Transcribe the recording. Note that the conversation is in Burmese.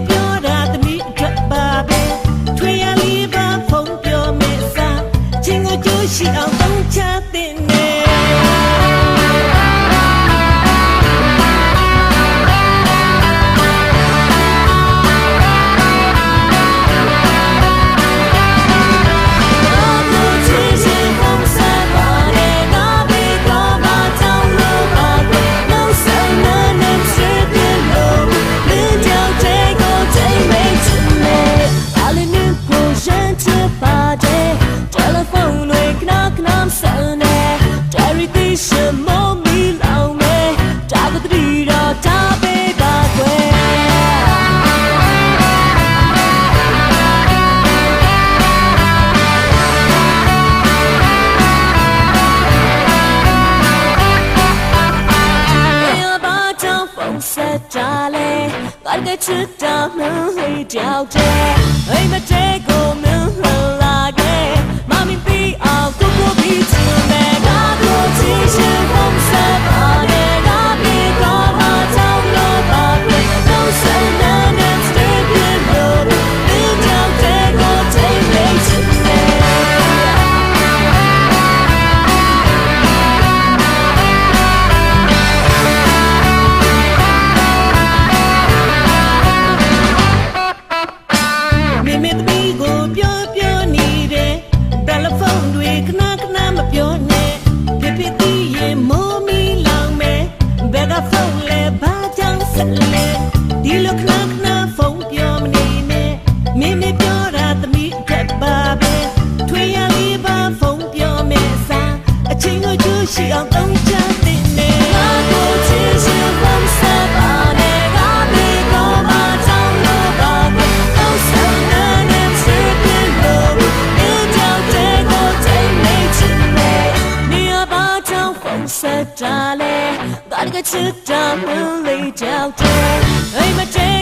de pure 该知道，能会交接。 ဒီလိုခဏခဏဖုန်းပြောမနေနဲ့မင်းမပြောတာသမီးကပါပဲထွေရလေးပါဖုန်းပြောမယ်စာအချိန်ကိုကြည့်ရှိအောင်တုံးချတဲ့နဲ့ငါကိုချစ်ရှင်ဖုန်းဆက်ပါနဲ့ငါမေတော့မတောင်းလို့ပါပဲတော့ဆက်နေတဲ့စစ်ပြန်လို့အင်းကြောင့်တဲ့ကိုချိန်နေချင်နေနေရပါတော့ဖုန်းဆက်တာ ချစ်တာမလေးကြောက်တယ်အိမ်မတဲ